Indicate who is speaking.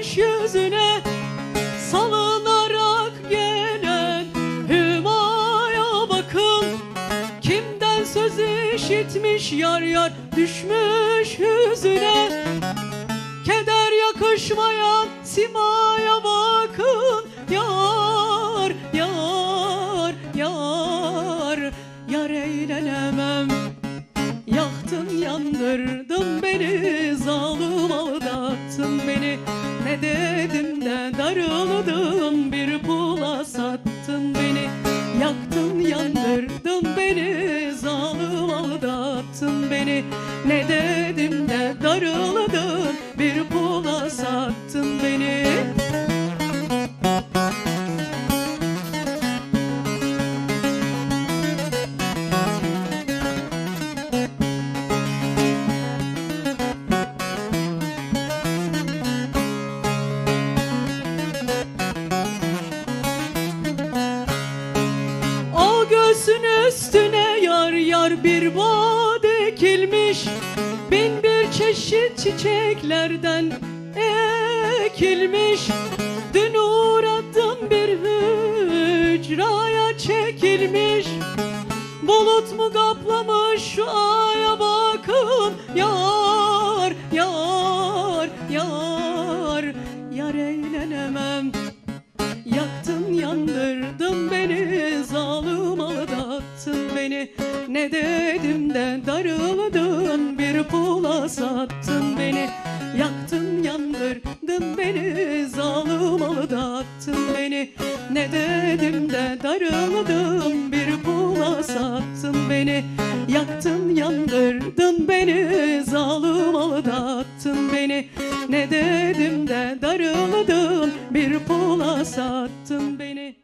Speaker 1: düşmüş yüzüne Salınarak gelen hümaya bakın. Kimden söz işitmiş yar yar düşmüş yüzüne? Keder yakışmayan simaya bakın. Yar, yar, yar, yar eğlenemem Yaktın yandırdın beni Zalim aldattın beni. Ne dedim de darıldın Bir pula sattın beni. Yaktın yandırdın beni Zalim aldattın beni. Ne dedim de darıldın Göğsün üstüne yar yar bir bağ dikilmiş Bin bir çeşit çiçeklerden ekilmiş. Dün uğradım bir hücraya çekilmiş. Bulut mu kaplamış şu aya bakın. Yar, beni. Ne dedim de darıldın Bir pula sattın beni. Yaktın yandırdın beni Zalim aldattın beni? Ne dedim de darıldın Bir pula sattın beni. Yaktın yandırdın beni Zalim aldattın beni? Ne dedim de darıldın Bir pula sattın beni